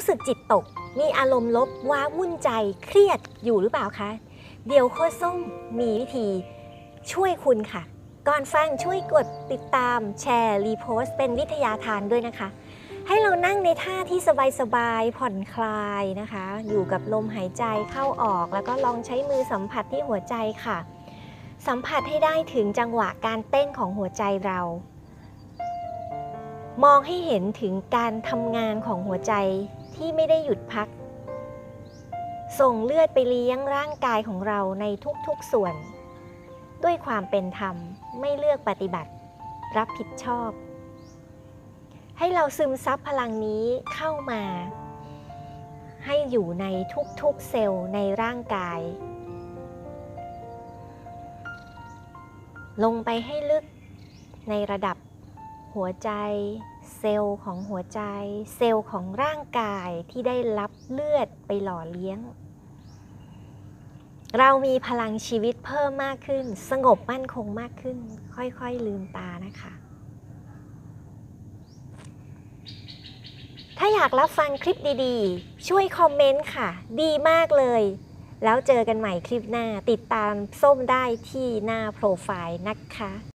รู้สึกจิตตก มีอารมณ์ลบว้าวุ่นใจเครียดอยู่หรือเปล่าคะ เดี๋ยวโคชส้มมีวิธีช่วยคุณค่ะ ก่อนฟังช่วยกดติดตามแชร์รีโพสต์เป็นวิทยาทานด้วยนะคะ ให้เรานั่งในท่าที่สบายๆผ่อนคลายนะคะ อยู่กับลมหายใจเข้าออก แล้วก็ลองใช้มือสัมผัสที่หัวใจค่ะ สัมผัสให้ได้ถึงจังหวะการเต้นของหัวใจเรามองให้เห็นถึงการทำงานของหัวใจ ที่ไม่ได้หยุดพัก ส่งเลือดไปเลี้ยงร่างกายของเราในทุกๆส่วน ด้วยความเป็นธรรมไม่เลือกปฏิบัติ รับผิดชอบ ให้เราซึมซับพลังนี้เข้ามา ให้อยู่ในทุกๆเซลล์ในร่างกาย ลงไปให้ลึกในระดับหัวใจ เซลล์ของหัวใจ เซลล์ของร่างกายที่ได้รับเลือดไปหล่อเลี้ยง เรามีพลังชีวิตเพิ่มมากขึ้น สงบมั่นคงมากขึ้น ค่อยๆลืมตานะคะ ถ้าอยากรับฟังคลิปดีๆ ช่วยคอมเมนต์ค่ะ ดีมากเลย แล้วเจอกันใหม่คลิปหน้า ติดตามส้มได้ที่หน้าโปรไฟล์นะคะ